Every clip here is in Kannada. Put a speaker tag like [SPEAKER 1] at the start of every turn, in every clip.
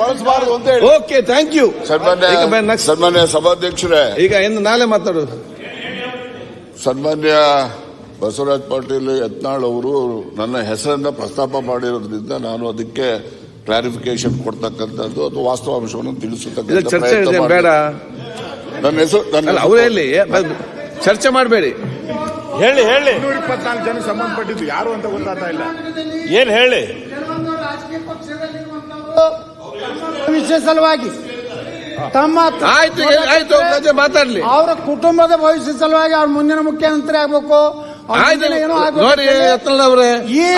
[SPEAKER 1] ಬಳಸಬಾರದು ಅಂತ ಹೇಳಿ.
[SPEAKER 2] ಓಕೆ ಥ್ಯಾಂಕ್ ಯು
[SPEAKER 1] ಸನ್ಮಾನ್ಯ ಸನ್ಮಾನ್ಯ ಸಭಾಧ್ಯಕ್ಷರೇ.
[SPEAKER 2] ಈಗ ಎಂದು ನಾಳೆ ಮಾತಾಡೋದು.
[SPEAKER 1] ಸನ್ಮಾನ್ಯ ಬಸವರಾಜ್ ಪಾಟೀಲ್ ಯತ್ನಾಳ್ ಅವರು ನನ್ನ ಹೆಸರನ್ನ ಪ್ರಸ್ತಾಪ ಮಾಡಿರೋದ್ರಿಂದ ನಾನು ಅದಕ್ಕೆ ಕ್ಲಾರಿಫಿಕೇಶನ್ ಕೊಡ್ತಕ್ಕಂಥದ್ದು ಅಥವಾ ವಾಸ್ತವಾಂಶವನ್ನು
[SPEAKER 2] ಇದೆ, ಬೇಡ.
[SPEAKER 1] ನನ್ನ ಹೆಸರು ನನ್ನ
[SPEAKER 2] ಅವರೇ ಇಲ್ಲಿ ಚರ್ಚೆ ಮಾಡಬೇಡಿ.
[SPEAKER 3] ಹೇಳಿ ಹೇಳಿ.
[SPEAKER 4] ಇನ್ನೂರ ಇಪ್ಪತ್ನಾಲ್ಕು ಜನ ಸಂಬಂಧಪಟ್ಟಿದ್ದು ಯಾರು ಅಂತ ಗೊತ್ತಾಗ್ತಾ ಇಲ್ಲ.
[SPEAKER 3] ಏನ್ ಹೇಳಿ?
[SPEAKER 5] ವಿಷಯ ಸಲುವಾಗಿ ತಮ್ಮ
[SPEAKER 2] ಆಯ್ತು ಆಯ್ತು ಪ್ರಜೆ ಮಾತಾಡ್ಲಿ.
[SPEAKER 5] ಅವರ ಕುಟುಂಬದ ಭವಿಷ್ಯ ಸಲುವಾಗಿ ಅವ್ರ ಮುಂದಿನ ಮುಖ್ಯಮಂತ್ರಿ ಆಗ್ಬೇಕು.
[SPEAKER 2] ನೋಡಿ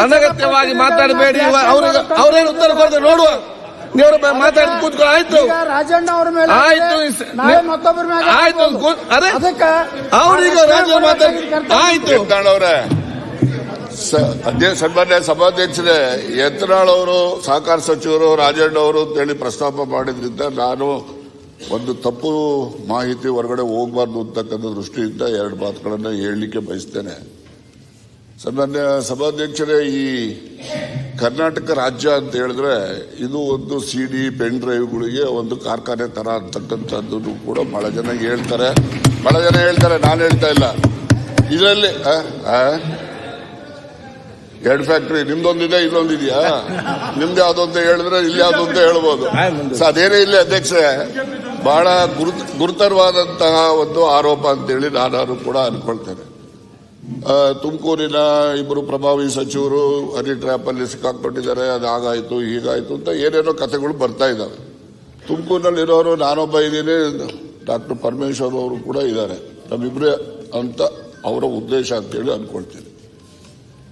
[SPEAKER 2] ಅನಗತ್ಯವಾಗಿ ಮಾತಾಡಬೇಡಿ. ಅವ್ರಿಗೆ ಅವ್ರೇನು ಉತ್ತರ ಕೊಡ್ತಾರೆ ನೋಡುವ. ನೀವು ಮಾತಾಡಿ ಕೂತ್ಕೊಳ್ಳಿ. ಆಯ್ತು.
[SPEAKER 5] ರಾಜಣ್ಣ ಅವ್ರ ಮೇಲೆ
[SPEAKER 2] ಆಯ್ತು,
[SPEAKER 5] ಮತ್ತೊಬ್ಬರ ಮೇಲೆ
[SPEAKER 2] ಆಯ್ತು,
[SPEAKER 5] ಅದಕ್ಕೆ
[SPEAKER 2] ಅವ್ರೀಗ ರಾಜ್ಯ ಮಾತಾಡಿ ಆಯ್ತು.
[SPEAKER 1] ಅವ್ರೆ ಸನ್ಮಾನ್ಯ ಸಭಾಧ್ಯಕ್ಷರೇ, ಯತ್ನಾಳ್ ಅವರು, ಸಹಕಾರ ಸಚಿವರು, ರಾಜಣ್ಣ ಅವರು ಅಂತೇಳಿ ಪ್ರಸ್ತಾಪ ಮಾಡಿದ್ರಿಂದ ನಾನು ಒಂದು ತಪ್ಪು ಮಾಹಿತಿ ಹೊರಗಡೆ ಹೋಗಬಾರ್ದು ಅಂತಕ್ಕಂಥ ದೃಷ್ಟಿಯಿಂದ ಎರಡು ಮಾತುಗಳನ್ನು ಹೇಳಲಿಕ್ಕೆ ಬಯಸ್ತೇನೆ ಸನ್ಮಾನ್ಯ ಸಭಾಧ್ಯಕ್ಷರೇ, ಈ ಕರ್ನಾಟಕ ರಾಜ್ಯ ಅಂತ ಹೇಳಿದ್ರೆ ಇದು ಒಂದು ಸಿ ಡಿ ಪೆನ್ ಡ್ರೈವ್ಗಳಿಗೆ ಒಂದು ಕಾರ್ಖಾನೆ ತರ ಅಂತಕ್ಕಂಥದ್ದು ಕೂಡ ಬಹಳ ಜನ ಹೇಳ್ತಾರೆ ಬಹಳ ಜನ ಹೇಳ್ತಾರೆ, ನಾನು ಹೇಳ್ತಾ ಇಲ್ಲ ಇದರಲ್ಲಿ? ಎರಡು ಫ್ಯಾಕ್ಟ್ರಿ ನಿಮ್ದೊಂದಿದೆ, ಇಲ್ಲೊಂದಿದೆಯಾ? ನಿಮ್ದು ಯಾವ್ದು ಹೇಳಿದ್ರೆ ಇಲ್ಲಿ ಯಾವ್ದು ಅಂತ ಹೇಳ್ಬೋದು ಅದೇನೇ ಇಲ್ಲ ಅಧ್ಯಕ್ಷೆ, ಬಹಳ ಗುರುತ, ಗುರುತರವಾದಂತಹ ಒಂದು ಆರೋಪ ಅಂತೇಳಿ ನಾನು ಕೂಡ ಅನ್ಕೊಳ್ತೇನೆ. ತುಮಕೂರಿನ ಇಬ್ಬರು ಪ್ರಭಾವಿ ಸಚಿವರು ಹನಿ ಟ್ರ್ಯಾಪ್ ಅಲ್ಲಿ ಸಿಕ್ಕಾಕೊಂಡಿದ್ದಾರೆ ಅದು ಹಾಗಾಯ್ತು ಹೀಗಾಯ್ತು ಅಂತ ಏನೇನೋ ಕಥೆಗಳು ಬರ್ತಾ ಇದ್ದಾವೆ. ತುಮಕೂರಿನಲ್ಲಿರೋರು ನಾನೊಬ್ಬ ಇದ್ದೀನಿ, ಡಾಕ್ಟರ್ ಪರಮೇಶ್ವರ್ ಅವರು ಕೂಡ ಇದ್ದಾರೆ. ನಮ್ಮಿಬ್ರೇ ಅಂತ ಅವರ ಉದ್ದೇಶ ಅಂತೇಳಿ ಅನ್ಕೊಳ್ತೀನಿ.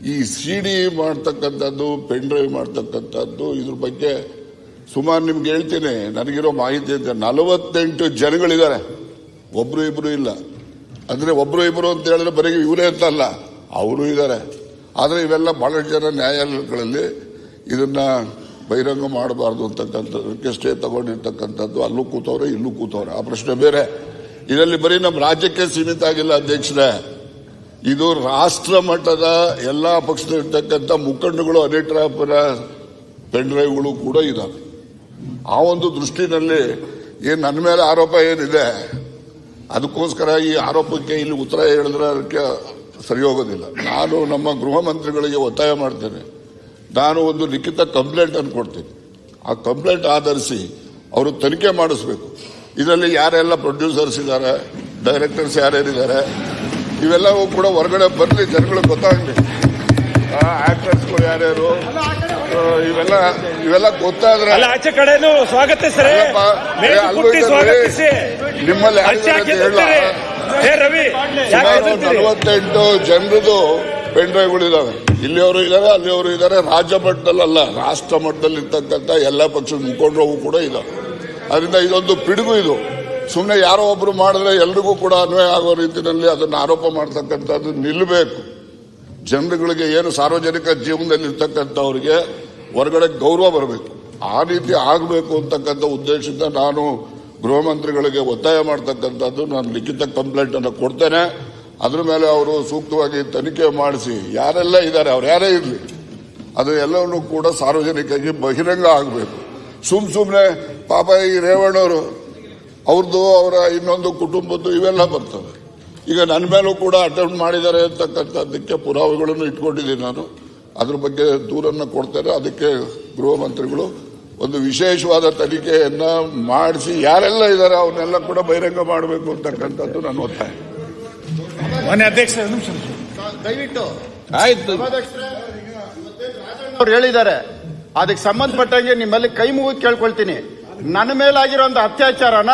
[SPEAKER 1] ಈ ಸಿ ಡಿ ಮಾಡ್ತಕ್ಕಂಥದ್ದು, ಪೆನ್ ಡ್ರೈವ್ ಮಾಡ್ತಕ್ಕಂಥದ್ದು, ಇದ್ರ ಬಗ್ಗೆ ಸುಮಾರು ನಿಮ್ಗೆ ಹೇಳ್ತೀನಿ. ನನಗಿರೋ ಮಾಹಿತಿ ಅಂತ ನಲವತ್ತೆಂಟು ಜನಗಳಿದ್ದಾರೆ. ಒಬ್ರು ಇಬ್ರು ಇಲ್ಲ. ಅಂದ್ರೆ ಒಬ್ರು ಇಬ್ರು ಅಂತ ಹೇಳಿದ್ರೆ ಬರೀ ಇವರೇ ಅಂತಲ್ಲ ಅವರು ಇದ್ದಾರೆ. ಆದರೆ ಇವೆಲ್ಲ ಬಹಳಷ್ಟು ಜನ ನ್ಯಾಯಾಲಯಗಳಲ್ಲಿ ಇದನ್ನ ಬಹಿರಂಗ ಮಾಡಬಾರ್ದು ಅಂತಕ್ಕಂಥದ್ದಕ್ಕೆ ಸ್ಟೇ ತಗೊಂಡಿರ್ತಕ್ಕಂಥದ್ದು. ಅಲ್ಲೂ ಕೂತವ್ರೆ, ಇಲ್ಲೂ ಕೂತವ್ರೆ. ಆ ಪ್ರಶ್ನೆ ಬೇರೆ. ಇದರಲ್ಲಿ ಬರೀ ನಮ್ಮ ರಾಜ್ಯಕ್ಕೆ ಸೀಮಿತ ಆಗಿಲ್ಲ, ಅಧ್ಯಕ್ಷರೇ. ಇದು ರಾಷ್ಟ್ರ ಮಟ್ಟದ ಎಲ್ಲಾ ಪಕ್ಷದಲ್ಲಿರ್ತಕ್ಕಂಥ ಮುಖಂಡಗಳು ಅನಿಟ್ರಾಪರ ಪೆನ್ ಡ್ರೈವ್ಗಳು ಕೂಡ ಇದ್ದಾವೆ ಆ ಒಂದು ದೃಷ್ಟಿನಲ್ಲಿ ಏನ್ ನನ್ನ ಮೇಲೆ ಆರೋಪ ಏನಿದೆ, ಅದಕ್ಕೋಸ್ಕರ ಈ ಆರೋಪಕ್ಕೆ ಇಲ್ಲಿ ಉತ್ತರ ಹೇಳಿದ್ರೆ ಅದಕ್ಕೆ ಸರಿ ಹೋಗೋದಿಲ್ಲ ನಾನು ನಮ್ಮ ಗೃಹ ಮಂತ್ರಿಗಳಿಗೆ ಒತ್ತಾಯ ಮಾಡ್ತೇನೆ. ನಾನು ಒಂದು ಲಿಖಿತ ಕಂಪ್ಲೇಂಟ್ ಅನ್ನು ಕೊಡ್ತೀನಿ. ಆ ಕಂಪ್ಲೇಂಟ್ ಆಧರಿಸಿ ಅವರು ತನಿಖೆ ಮಾಡಿಸ್ಬೇಕು. ಇದರಲ್ಲಿ ಯಾರೆಲ್ಲ ಪ್ರೊಡ್ಯೂಸರ್ಸ್ ಇದ್ದಾರೆ, ಡೈರೆಕ್ಟರ್ಸ್ ಯಾರ್ಯಾರಿದ್ದಾರೆ ಇವೆಲ್ಲವೂ ಕೂಡ ಹೊರಗಡೆ ಬರಲಿ ಜನಗಳಿಗೆ ಗೊತ್ತಾಗಲಿ. ಆಕ್ಟರ್ಸ್ಗಳು ಯಾರ್ಯಾರು? ಇವೆಲ್ಲ ಇವೆಲ್ಲ ಗೊತ್ತಾದ್ರೆ
[SPEAKER 3] ಆಚೆ ಕಡೆನು ಸ್ವಾಗತ
[SPEAKER 1] ಅಲ್ಲಪ್ಪ, ಏ,
[SPEAKER 3] ಮೇಲು
[SPEAKER 1] ಅಲ್ಲೂ
[SPEAKER 3] ಕುಟ್ಟಿ
[SPEAKER 1] ಇದ್ದಾರೆ.
[SPEAKER 3] ಸ್ವಾಗತಿಸಿ
[SPEAKER 1] ನಿಮ್ಮಲ್ಲಿ
[SPEAKER 3] ರವಿ?
[SPEAKER 1] ನಲವತ್ತೆಂಟು ಜನರದು ಪೆನ್ ಡ್ರೈವ್ಗಳು ಇದಾವೆ. ಇಲ್ಲಿಯವರು ಇದ್ದಾರೆ ಅಲ್ಲಿಯವರು ಇದ್ದಾರೆ ರಾಜ್ಯ ಮಟ್ಟದಲ್ಲ ರಾಷ್ಟ್ರ ಮಟ್ಟದಲ್ಲಿ ಇರ್ತಕ್ಕಂಥ ಎಲ್ಲ ಪಕ್ಷದ ಮುಖಂಡರು ಕೂಡ ಇದಾವೆ. ಅದರಿಂದ ಇದೊಂದು ಪಿಡುಗು ಇದು. ಸುಮ್ಮನೆ ಯಾರೋ ಒಬ್ರು ಮಾಡಿದ್ರೆ ಎಲ್ರಿಗೂ ಕೂಡ ಅನ್ವಯ ಆಗೋ ರೀತಿಯಲ್ಲಿ ಅದನ್ನು ಆರೋಪ ಮಾಡ್ತಕ್ಕಂಥದ್ದು ನಿಲ್ಲಬೇಕು ಜನರುಗಳಿಗೆ ಏನು ಸಾರ್ವಜನಿಕ ಜೀವನದಲ್ಲಿ ಇರ್ತಕ್ಕಂಥವ್ರಿಗೆ ಹೊರಗಡೆ ಗೌರವ ಬರಬೇಕು. ಆ ರೀತಿ ಆಗಬೇಕು ಅಂತಕ್ಕಂಥ ಉದ್ದೇಶದಿಂದ ನಾನು ಗೃಹ ಮಂತ್ರಿಗಳಿಗೆ ಒತ್ತಾಯ ಮಾಡ್ತಕ್ಕಂಥದ್ದು ನಾನು ಲಿಖಿತ ಕಂಪ್ಲೇಂಟ್ ಅನ್ನು ಕೊಡ್ತೇನೆ. ಅದ್ರ ಮೇಲೆ ಅವರು ಸೂಕ್ತವಾಗಿ ತನಿಖೆ ಮಾಡಿಸಿ. ಯಾರೆಲ್ಲ ಇದ್ದಾರೆ, ಅವ್ರು ಯಾರೇ ಇರಲಿ, ಅದು ಎಲ್ಲವನ್ನೂ ಕೂಡ ಸಾರ್ವಜನಿಕವಾಗಿ ಬಹಿರಂಗ ಆಗಬೇಕು. ಸುಮ್ ಸುಮ್ಮನೆ ಪಾಪ ಈ ರೇವಣ್ಣವರು ಅವ್ರದ್ದು ಅವರ ಇನ್ನೊಂದು ಕುಟುಂಬದ್ದು ಇವೆಲ್ಲ ಬರ್ತವೆ. ಈಗ ನನ್ನ ಮೇಲೂ ಕೂಡ ಅಟೆಂಪ್ಟ್ ಮಾಡಿದ್ದಾರೆ ಅಂತಕ್ಕಂಥದ್ದಕ್ಕೆ ಪುರಾವೆಗಳನ್ನು ಇಟ್ಕೊಂಡಿದ್ದೀನಿ ನಾನು. ಅದ್ರ ಬಗ್ಗೆ ದೂರನ್ನು ಕೊಡ್ತಾರೆ. ಅದಕ್ಕೆ ಗೃಹ ಮಂತ್ರಿಗಳು ಒಂದು ವಿಶೇಷವಾದ ತನಿಖೆಯನ್ನು ಮಾಡಿಸಿ ಯಾರೆಲ್ಲ ಇದ್ದಾರೆ ಅವನ್ನೆಲ್ಲ ಕೂಡ ಬಹಿರಂಗ ಮಾಡಬೇಕು ಅಂತಕ್ಕಂಥದ್ದು ನನ್ನ ಒತ್ತಾಯ.
[SPEAKER 5] ದಯವಿಟ್ಟು
[SPEAKER 2] ಆಯ್ತು.
[SPEAKER 6] ಅವ್ರು ಹೇಳಿದ್ದಾರೆ. ಅದಕ್ಕೆ ಸಂಬಂಧಪಟ್ಟಂಗೆ ನಿಮ್ಮಲ್ಲಿ ಕೈ ಮುಗಿದು ಕೇಳ್ಕೊಳ್ತೀನಿ. ನನ್ನ ಮೇಲಾಗಿರೋ ಅತ್ಯಾಚಾರನ